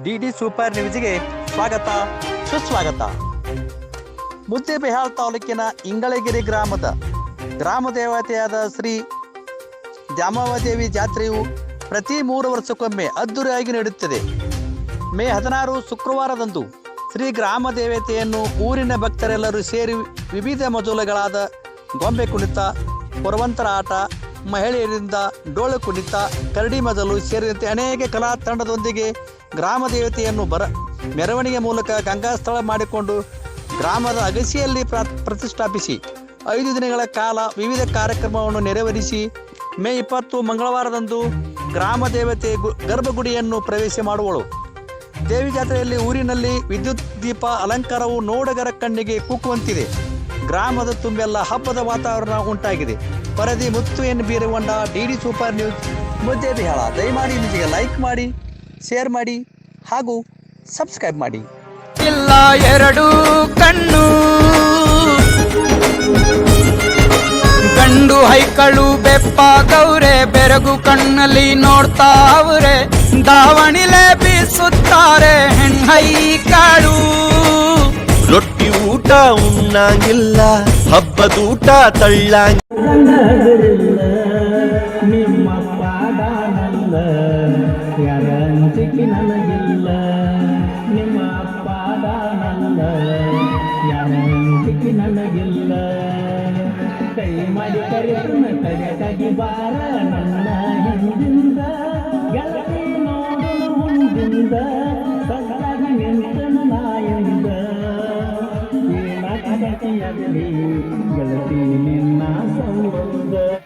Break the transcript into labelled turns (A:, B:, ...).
A: D D super ನ್ಯೂಸ್ಗೆ ಸ್ವಾಗತ. ಸುಸ್ವಾಗತ. ಮುದ್ದೇಬಿಹಾಳ್ ತಾಲೂಕಿನ ಇಂಗಳಗಿರಿ ಗ್ರಾಮದ ಗ್ರಾಮ ದೇವತೆಯಾದ ಶ್ರೀ ದ್ಯಾಮಾವದೇವಿ ಜಾತ್ರೆಯು ಪ್ರತಿ ಮೂರು ವರ್ಷಕ್ಕೊಮ್ಮೆ ಅದ್ದೂರಿಯಾಗಿ ನಡೆಯುತ್ತದೆ. ಮೇ ಹದಿನಾರು ಶುಕ್ರವಾರದಂದು ಶ್ರೀ ಗ್ರಾಮ ದೇವತೆಯನ್ನು ಊರಿನ ಭಕ್ತರೆಲ್ಲರೂ ಸೇರಿ ವಿವಿಧ ಮಜುಲುಗಳಾದ ಗೊಂಬೆ ಕುಣಿತ ಪುರವಂತರ ಆಟ ಮಹಿಳೆಯರಿಂದ ಡೋಳು ಕುಣಿತ, ಕರಡಿ ಮದಲು ಸೇರಿದಂತೆ ಅನೇಕ ಕಲಾ ತಂಡದೊಂದಿಗೆ ಗ್ರಾಮ ದೇವತೆಯನ್ನು ಬರ, ಮೆರವಣಿಗೆ ಮೂಲಕ ಗಂಗಾಸ್ಥಳ ಮಾಡಿಕೊಂಡು ಗ್ರಾಮದ ಅಗಸಿಯಲ್ಲಿ ಪ್ರ, ಪ್ರತಿಷ್ಠಾಪಿಸಿ ಐದು ದಿನಗಳ ಕಾಲ ವಿವಿಧ ಕಾರ್ಯಕ್ರಮವನ್ನು ನೆರವೇರಿಸಿ ಮೇ ಇಪ್ಪತ್ತು ಮಂಗಳವಾರದಂದು ಗ್ರಾಮ ದೇವತೆ ಗರ್ಭಗುಡಿಯನ್ನು ಪ್ರವೇಶ ಮಾಡುವಳು. ದೇವಿ ಜಾತ್ರೆಯಲ್ಲಿ ಊರಿನಲ್ಲಿ ವಿದ್ಯುತ್ ದೀಪ ಅಲಂಕಾರವು ನೋಡಗರ ಕಣ್ಣಿಗೆ ಕುಕ್ಕುವಂತಿದೆ ಗ್ರಾಮದ ತುಂಬೆಲ್ಲ ಹಬ್ಬದ ವಾತಾವರಣ ಉಂಟಾಗಿದೆ. ವರದಿ Muttu N Biragonda D D super news Muddebihal ದಯಮಾಡಿ ನಿಮಗೆ ಲೈಕ್ ಮಾಡಿ ಶೇರ್ ಮಾಡಿ ಹಾಗೂ ಸಬ್ಸ್ಕ್ರೈಬ್ ಮಾಡಿ.
B: ಇಲ್ಲ ಎರಡು ಕಣ್ಣು. ಗಂಡು ಹೈಕಳು ಬೆಪ್ಪ ಗೌರೆ ಬೆರಗು ಕಣ್ಣಲ್ಲಿ ನೋಡ್ತಾವ್ರೆ ದಾವಣಿಲೆ ಬೀಸುತ್ತಾರೆ ಹೆಣ್ಣೈಕಾಳು
C: ರೊಟ್ಟಿ ಊಟ ಉಣ್ಣಾಗಿಲ್ಲ ಹಬ್ಬದೂಟ ತಳ್ಳಂಗಿಲ್ಲ.
D: ಗಂಡಗರಿಲ್ಲ ನಿಮ್ಮ ಪಾದಾನಲ್ಲ ಯಾರ ಅಂಜಿಕೆ ನನಗಿಲ್ಲ. ನಿಮ್ಮ ಪಾದಾನಲ್ಲ ಯಾರ ಅಂಜಿಕೆ ನನಗಿಲ್ಲ. ಕೈ ಮಾಡಿ ಕರೆಯುನ ಕರೆಯಾಗಿ ಬಾರ ನನ್ನ ಹಿಂದಿಂದ. ಗೆಳತಿ ನೋಡಲು ಮುಂದಿಂದ. ಗೆಳತಿ ನಿನ್ನ ಸಂಬಂಧ